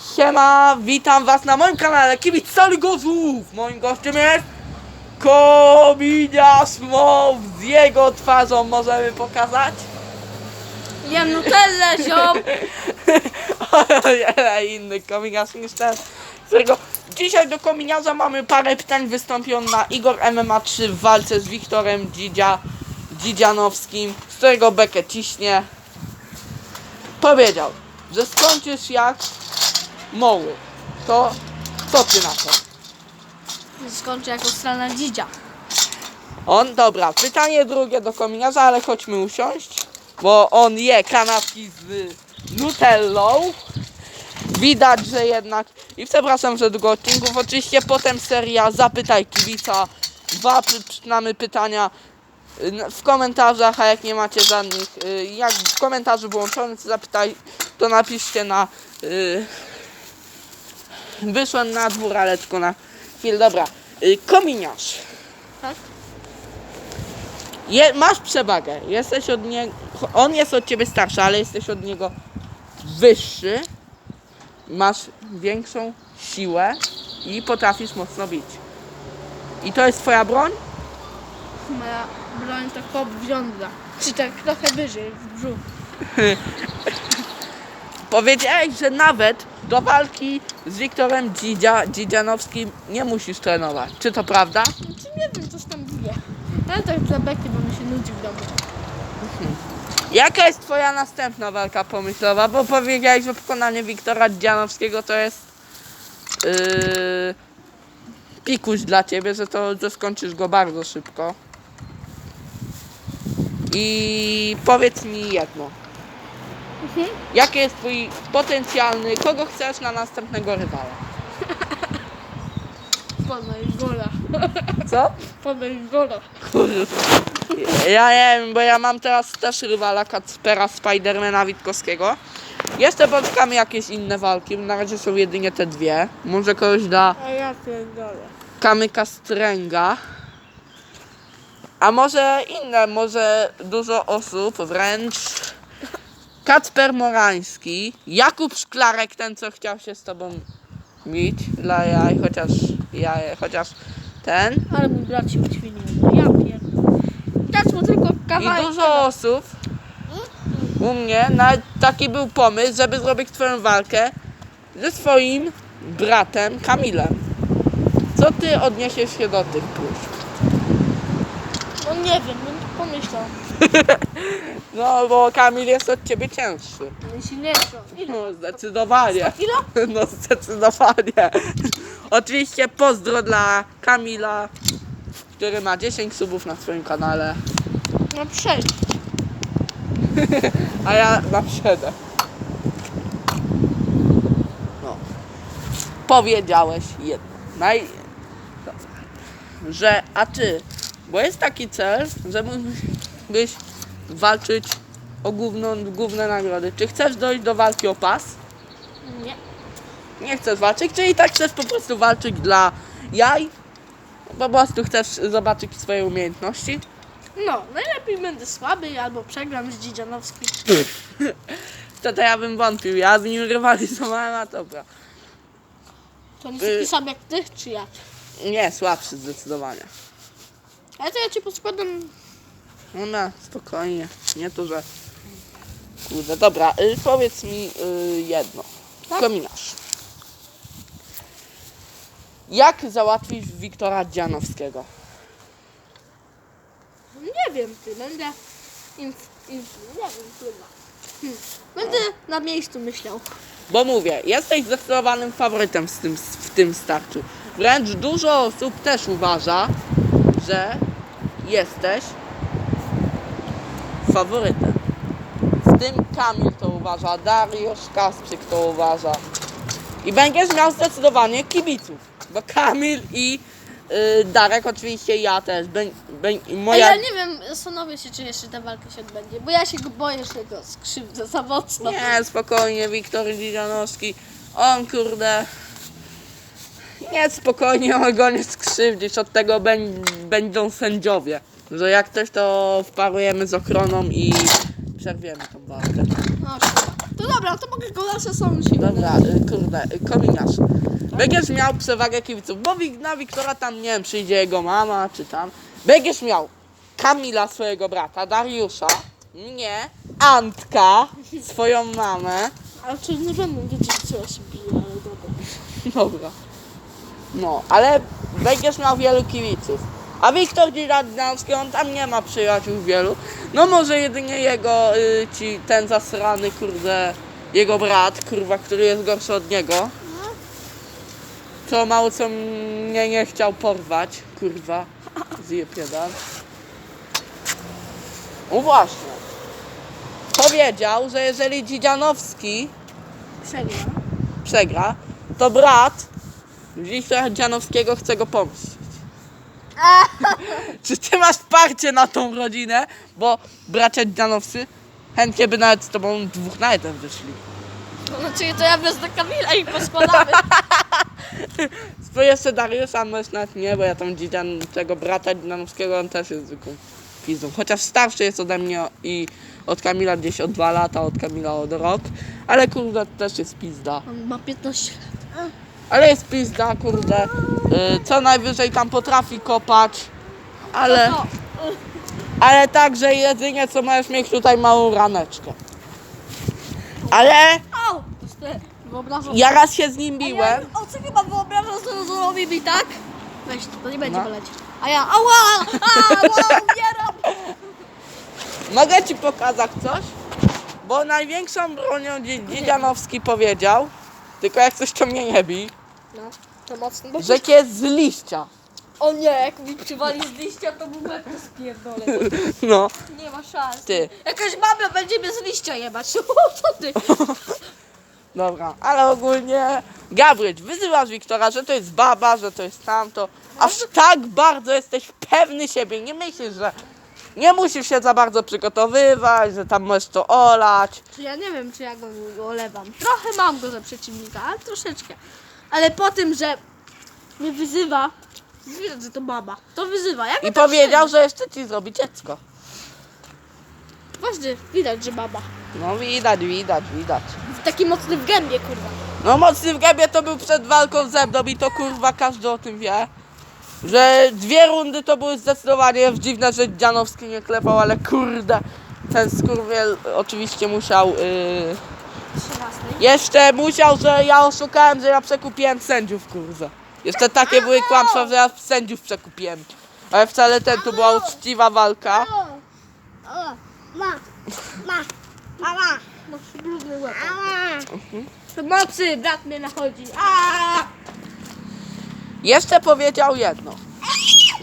Siema, witam was na moim kanale Kibic Soli Gozów. Moim gościem jest Kominiarz Mow z jego twarzą możemy pokazać. Jem Nutellę, ziom! O wiele innych kominiarz niż ten. Którego dzisiaj do kominiarza mamy parę pytań. Wystąpił on na Igor MMA 3 w walce z Wiktorem Dzidzia, Dzidzianowskim, z którego bekę ciśnie. Powiedział, że skończysz jak moły. To co ty na to? Skończę jako strana dzidzia. On, dobra, pytanie drugie do kominiarza, ale chodźmy usiąść, bo on je kanapki z nutellą. Widać, że jednak, i przepraszam, że długo odcinków, oczywiście potem seria Zapytaj Kibica, dwa mamy pytania y, w komentarzach, a jak nie macie żadnych, y, jak w komentarzu włączonych zapytaj, to napiszcie na, y, wyszłem na dwór, ale tylko na chwilę, dobra, y, kominiarz. Tak? Je, masz przewagę. Jesteś od niego. On jest od ciebie starszy, ale jesteś od niego wyższy. Masz większą siłę i potrafisz mocno bić. I to jest twoja broń? Moja broń tak obwiąza. Czy tak trochę wyżej w brzuch. Powiedziałeś, że nawet do walki z Wiktorem Dzidzia, Dzidzianowskim nie musisz trenować. Czy to prawda? Znaczy nie wiem, coś tam wie. Ale tak dla beki, bo mi się nudzi w domu. Jaka jest twoja następna walka pomysłowa? Bo powiedziałeś, że pokonanie Wiktora Dzianowskiego to jest yy, pikuś dla ciebie, że to że skończysz go bardzo szybko. I powiedz mi jedno. Mhm. Jaki jest twój potencjalny, kogo chcesz na następnego rywala? Podaj gola. Co? Podaj gola. Kurde. Ja nie wiem, bo ja mam teraz też rywala Kacpera Spidermana Witkowskiego. Jeszcze poczekamy jakieś inne walki, na razie są jedynie te dwie. Może kogoś da A ja pierdolę. Kamyka Stręga. A może inne, może dużo osób, wręcz Kacper Morański, Jakub Szklarek, ten co chciał się z tobą bić dla jaj, chociaż jaje, chociaż ten. Ale mój brat się ućwinił. Ja pierdolę. Dać mu tylko I kawałek. dużo osób u mnie nawet taki był pomysł, żeby zrobić twoją walkę ze swoim bratem Kamilem. Co ty odniesiesz się do tych próśb? No nie wiem, no pomyślał. No bo Kamil jest od ciebie cięższy. Najsilniejszą. Ile? No zdecydowanie. Kilo? No zdecydowanie. Oczywiście pozdro dla Kamila, który ma 10 subów na swoim kanale, No przejść. a ja na 7. No. Powiedziałeś jedno. Naj... Że, a ty, bo jest taki cel, że mógłbyś walczyć o główną, główne nagrody. Czy chcesz dojść do walki o pas? Nie. Nie chcesz walczyć, czyli tak chcesz po prostu walczyć dla jaj? Po prostu chcesz zobaczyć swoje umiejętności? No, najlepiej będę słaby albo przegram z Dzidzianowskim. To, to ja bym wątpił, ja z nim rywalizowałem, a dobra. To nie Y- taki sam jak ty, czy ja? Nie, słabszy zdecydowanie. Ale to ja ci podskładam No na, spokojnie, nie to, że... Kurde, dobra, y, powiedz mi y, jedno. Tak? Kominarz. Jak załatwić Wiktora Dzianowskiego? Nie wiem, ty będę. Inf, inf, nie wiem, trudno. Hm. Będę na miejscu myślał. Bo mówię, jesteś zdecydowanym faworytem w tym, w tym starciu. Wręcz dużo osób też uważa, że jesteś faworytem. W tym Kamil to uważa, Dariusz Kasprzyk to uważa. I będziesz miał zdecydowanie kibiców. Bo Kamil i y, Darek, oczywiście ja też. Bę, bę, A moja... ja nie wiem, zastanowię się, czy jeszcze ta walka się odbędzie, bo ja się go boję, że go skrzywdzę za mocno. Nie, spokojnie, Wiktor Dzidzianowski. On kurde. Nie, spokojnie, on go nie skrzywdzisz. Od tego będ, będą sędziowie. Że jak coś, to wparujemy z ochroną i przerwiemy tą walkę. No. To dobra, to mogę go nasze są siły. Dobra, y, kurde, y, kominiarz. Będziesz miał przewagę kibiców, bo Wik- na Wiktora tam, nie wiem, przyjdzie jego mama, czy tam. Będziesz miał Kamila, swojego brata, Dariusza, mnie, Antka, swoją mamę. Ale czy nie będą wiedzieć, co ja się biję, ale dobra. Dobra. No, ale będziesz miał wielu kibiców. A Wiktor Dziradnowski, on tam nie ma przyjaciół wielu. No może jedynie jego, y, ci, ten zasrany, kurde, jego brat, kurwa, który jest gorszy od niego. Co mało co mnie nie chciał porwać, kurwa, zje piedal. No właśnie. Powiedział, że jeżeli Dzidzianowski Przegra. przegra, to brat Wiktora Dzianowskiego chce go pomścić. Czy ty masz parcie na tą rodzinę? Bo bracia Dzianowscy chętnie by nawet z tobą dwóch na jeden wyszli. No, czyli to ja wezmę Kamila i poskładamy. Bo jeszcze Dariusza możesz nawet nie, bo ja tam dzidzian tego brata Dzianowskiego, on też jest zwykłą pizdą. Chociaż starszy jest ode mnie i od Kamila gdzieś o dwa lata, od Kamila od rok. Ale kurde, też jest pizda. On ma 15 lat. Ale jest pizda, kurde. Y, co najwyżej tam potrafi kopać. Ale, No, ale także jedynie co możesz mieć tutaj małą raneczkę. Ale Au! Wyobrażam ja raz się z nim A ja, biłem. o co chyba wyobrażam, co zrobi mi tak? Weź, to nie będzie No. boleć. A ja, ała! Ała, umieram! Mogę ci pokazać coś? Bo największą bronią Dzi- Dzidzianowski powiedział, tylko jak coś to mnie nie bi, No, to mocno. Bo że jest z liścia. O nie, jak mi przywali z liścia, to mu łeb spierdolę. No, Nie ma szans. ty. Jakaś baba będzie mnie z liścia jebać. O, co ty? Dobra, ale ogólnie Gabryć, wyzywasz Wiktora, że to jest baba, że to jest tamto. Aż tak bardzo jesteś pewny siebie. Nie myślisz, że nie musisz się za bardzo przygotowywać, że tam możesz to olać. Czy ja nie wiem, czy ja go olewam. Trochę mam go za przeciwnika, ale troszeczkę. Ale po tym, że mnie wyzywa, widać, że to baba. To wyzywa. Jak I powiedział, że jeszcze ci zrobi dziecko. Właśnie, widać, że baba. No widać, widać, widać. Taki mocny w gębie, kurwa. No mocny w gębie to był przed walką ze mną i to kurwa każdy o tym wie. Że dwie rundy to były zdecydowanie dziwne, że Dzianowski nie klepał, ale kurde, ten skurwiel oczywiście musiał... Yy, 13. Jeszcze musiał, że ja oszukałem, że ja przekupiłem sędziów, kurwa. Jeszcze takie były kłamstwa, że ja sędziów przekupiłem. Ale wcale ten, to była uczciwa walka. O, o, ma, ma, mama, Masz brudny łeb. mama. Pomocy, brat mnie nachodzi. A! Jeszcze powiedział jedno.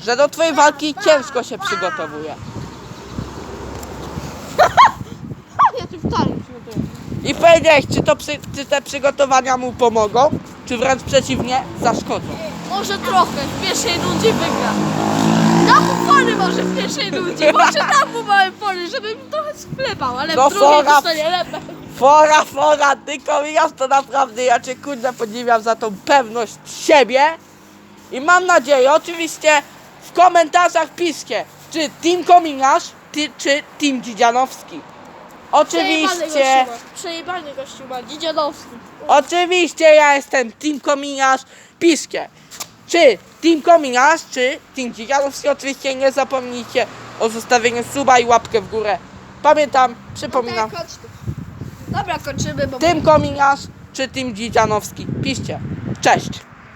Że do twojej walki ciężko się przygotowuje. Ja tu wcale nie przygotuję. I powiedziałeś, czy, to przy, czy te przygotowania mu pomogą, czy wręcz przeciwnie, zaszkodzą. Może trochę, w pierwszej rundzie wygra. Dam mu może w pierwszej rundzie. Może dam mu małe fory, żeby mi trochę sklepał, ale No w drugiej fora. dostanie lepę. Fora, fora, ty komijasz to naprawdę, ja cię kurde podziwiam za tą pewność siebie. I mam nadzieję, oczywiście w komentarzach piszcie, czy Team Kominiarz, ty, czy Team Dzidzianowski. Oczywiście, Przejebany gościu ma, Dzidzianowski. oczywiście ja jestem Team Kominiarz, piszcie. Czy Team Kominiarz, czy Team Dzidzianowski, oczywiście nie zapomnijcie o zostawieniu suba i łapkę w górę. Pamiętam, przypominam. Dobra, kończ tu. Dobra, kończymy, bo... Tym kominiarz czy tym Dzidzianowski? Piszcie. Cześć.